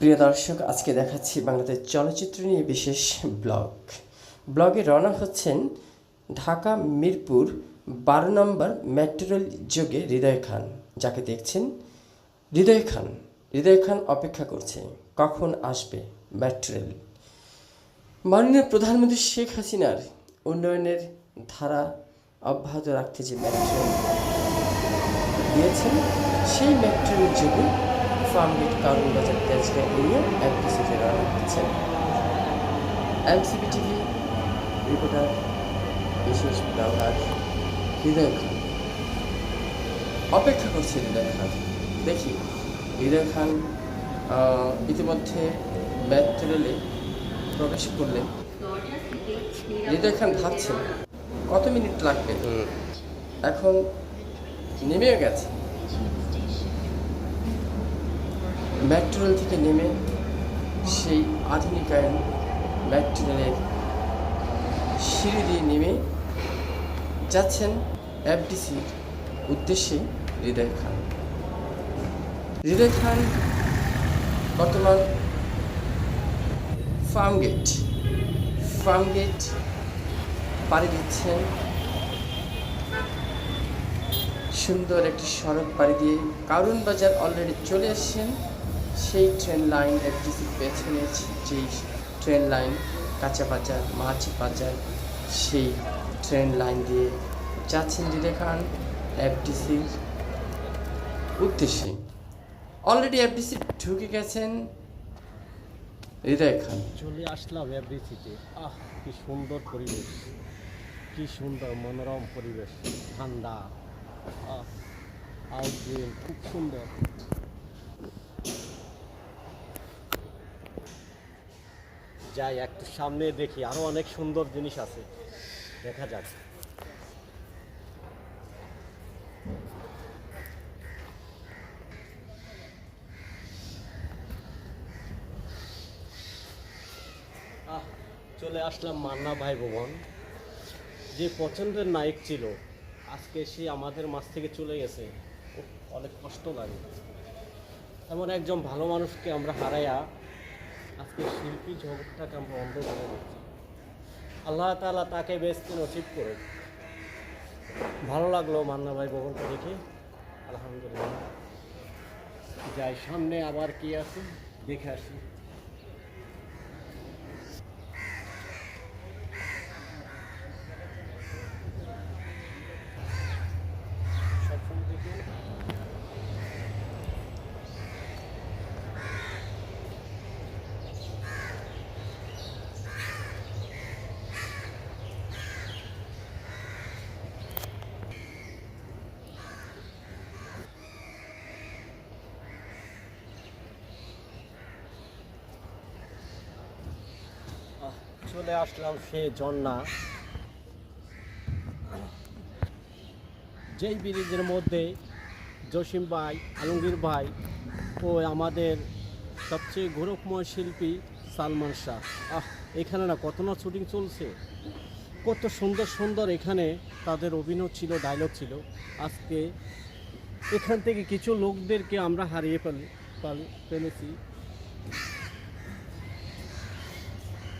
প্রিয় দর্শক, আজকে দেখাচ্ছি বাংলাদেশ চলচ্চিত্র নিয়ে বিশেষ ব্লগ। ব্লগে রওনা হচ্ছেন ঢাকা, মিরপুর, বারো নম্বর মেট্রোরেল যোগে হৃদয় খান। যাকে দেখছেন, হৃদয় খান। হৃদয় খান অপেক্ষা করছে, কখন আসবে মেট্রোরেল মাননীয় প্রধানমন্ত্রী শেখ হাসিনার উন্নয়নের ধারা অব্যাহত রাখতে যে মেট্রো দিয়েছেন, সেই মেট্রোর যোগে কারণ বাজার তেজগাঁ এরিয়া এফডিসিতে রওনা হচ্ছেন এমসিবি টিভি রিপোর্টার বিশেষ ব্লগার হৃদয় খান। অপেক্ষা করছে হৃদয় খান। দেখি হৃদয় খান ইতিমধ্যে মেট্রো রেলে প্রবেশ করলেন। হৃদয় খান ভাবছেন কত মিনিট লাগবে? এখন নেমেও গেছে। মেট্রো থেকে নেমে সেই আধুনিকায়ন মেট্রো সিঁড়ি দিয়ে নেমে যাচ্ছেন এফডিসির উদ্দেশ্যে হৃদয় খান। হৃদয় খান বর্তমান ফার্মগেট। ফার্মগেট পাড়ি দিচ্ছেন। সুন্দর একটি সড়ক পাড়ি দিয়ে কারুন বাজার অলরেডি চলে আসছেন সেই ট্রেন লাইন এফডিসির পেছনে যেই ট্রেন লাইন কাঁচা বাজার মাছ বাজার, সেই ট্রেন লাইন দিয়ে যাচ্ছেন হৃদয় খান এফডিসির উদ্দেশ্যে। অলরেডি এফডিসি ঢুকে গেছেন হৃদয় খান। চলে আসলাম এভরিথিতে আহ, কি সুন্দর পরিবেশ। কি সুন্দর মনোরম পরিবেশ। ঠান্ডা। আহ আউটডোর খুব সুন্দর। যাই, একটু সামনে দেখি, আরও অনেক সুন্দর জিনিস আছে। দেখা যাক। চলে আসলাম মান্না ভাই ভবন। যে পছন্দের নায়ক ছিল, আজকে সে আমাদের মাছ থেকে চলে গেছে। অনেক কষ্ট লাগে। এমন একজন ভালো মানুষকে আমরা হারাইয়া আজকে শিল্পী জগৎটাকে আমরা অন্ধ করে দিচ্ছি আল্লাহ তালা তাকে বেসতে নসিব করে। ভালো লাগল মান্না ভাই ভবনটা দেখে। আলহামদুলিল্লাহ। যাই, সামনে আবার কি আছে? দেখে আসি সবসময় দেখি আহ, চলে আসলাম সে ঝর্ণা। যেই ব্রিজের মধ্যে জসিম ভাই, আলমগীর ভাই ও আমাদের সবচেয়ে গৌরবময় শিল্পী সালমান শাহ। আহ, এখানে না কত না শুটিং চলছে। কত সুন্দর সুন্দর এখানে তাদের অভিনয় ছিল ডায়লগ ছিল। আজকে এখান থেকে কিছু লোকদেরকে আমরা হারিয়ে ফেলেছি।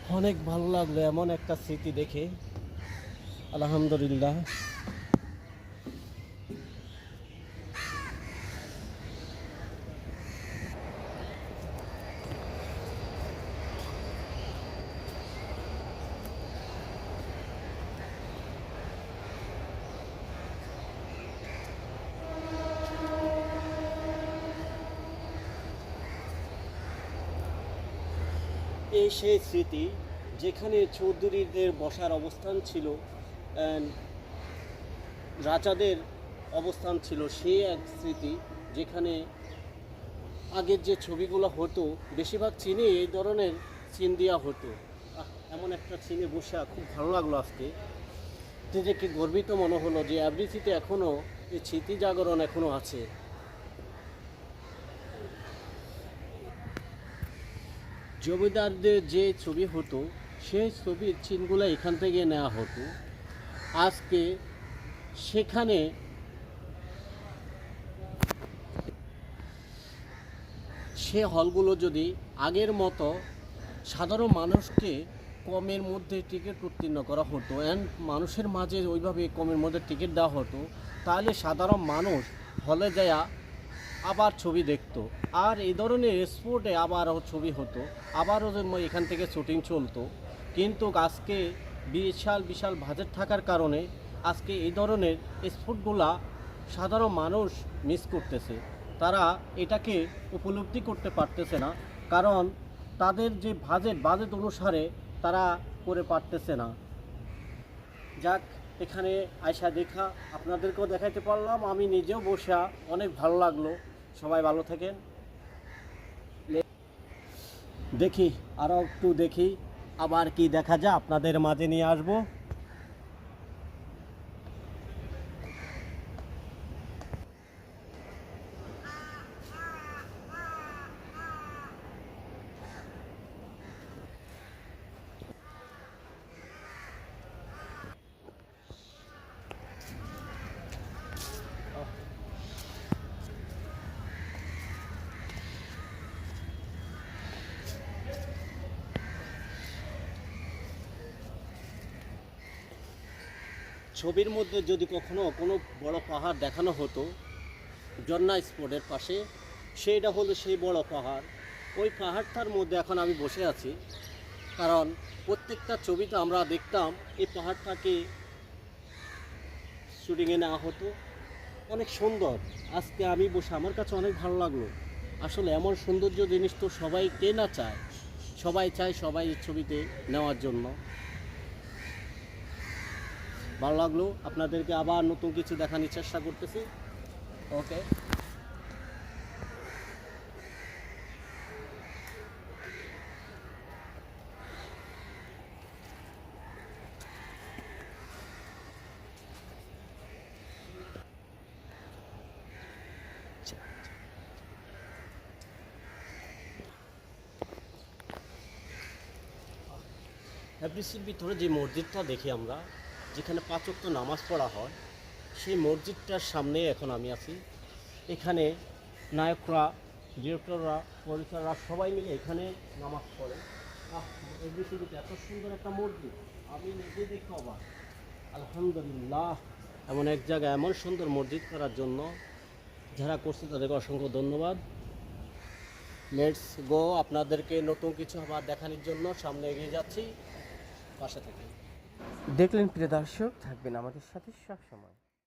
অনেক ভালো লাগল এমন একটা স্মৃতি দেখে। আলহামদুলিল্লাহ। এই সেই স্মৃতি যেখানে চৌধুরীদের বসার অবস্থান ছিল রাজাদের অবস্থান ছিল সেই এক স্মৃতি যেখানে আগের যে ছবিগুলো হতো, বেশিরভাগ চীনে এই ধরনের চিন দেওয়া হতো। এমন একটা চিনে বসে খুব ভালো লাগল আজকে। নিজেকে গর্বিত মনে হলো যে অ্যাবরিসিতে এখনও এই স্মৃতি জাগরণ এখনও আছে। জমিদারদের যে ছবি হতো, সেই ছবির চিনগুলো এখান থেকে নেওয়া হতো। আজকে সেখানে সে হলগুলো যদি আগের মতো সাধারণ মানুষকে কমের মধ্যে টিকিট উত্তীর্ণ করা হতো অ্যান্ড মানুষের মাঝে ওইভাবে কমের মধ্যে টিকিট দেওয়া হতো, তাহলে সাধারণ মানুষ হলে যায়া আবার ছবি দেখতো। আর এই ধরনের স্পোর্টে আবারও ছবি হতো। আবারও এখান থেকে শুটিং চলতো। কিন্তু আজকে বিশাল বিশাল বাজেট থাকার কারণে আজকে এই ধরনের স্পোর্টগুলা সাধারণ মানুষ মিস করতেছে। তারা এটাকে উপলব্ধি করতে পারতেছে না। কারণ তাদের যে বাজেট বাজেট অনুসারে তারা করে পারতেছে না। যাক এখানে আয়সা দেখা, আপনাদেরকেও দেখাইতে পারলাম। আমি নিজেও বসা, অনেক ভালো লাগল। সবাই ভালো থাকেন। দেখি, আরও একটু দেখি, আবার কি দেখা যায়। আপনাদের মাঝে নিয়ে আসব। ছবির মধ্যে যদি কখনো কোনো বড় পাহাড় দেখানো হতো জন্না স্পোর্টের পাশে, সেইটা হলো সেই বড় পাহাড়। ওই পাহাড়টার মধ্যে এখন আমি বসে আছি, কারণ প্রত্যেকটা ছবিতে আমরা দেখতাম এই পাহাড়টাকে শুটিংয়ে নেওয়া হতো। অনেক সুন্দর। আজকে আমি বসে, আমার কাছে অনেক ভালো লাগল। আসলে এমন সৌন্দর্য জিনিস তো সবাই কে না চায়। সবাই চায় সবাই ছবিতে নেওয়ার জন্য। ভালো লাগল। আপনাদেরকে আবার নতুন কিছু দেখানোর চেষ্টা করতেছি। ওকে। এফডিসির ভিতরে যে মসজিদটা দেখি আমরা যেখানে পাঁচক্ত নামাজ পড়া হয়, সেই মসজিদটার সামনে এখন আমি আছি। এখানে নায়করা, ডিরেক্টররা, পরিচালকরা সবাই মিলে এখানে নামাজ পড়ে। এফডিসিবিতে এত সুন্দর একটা মসজিদ, আমি নিজে দেখে অবাক। আলহামদুলিল্লাহ, এমন এক জায়গায় এমন সুন্দর মসজিদ করার জন্য যারা করছে তাদেরকে অসংখ্য ধন্যবাদ। লেটস গো আপনাদেরকে নতুন কিছু আবার দেখানোর জন্য সামনে এগিয়ে যাচ্ছি। পাশে থেকে দেখলেন প্রিয় দর্শক থাকবেন আমাদের সাথে সব সময়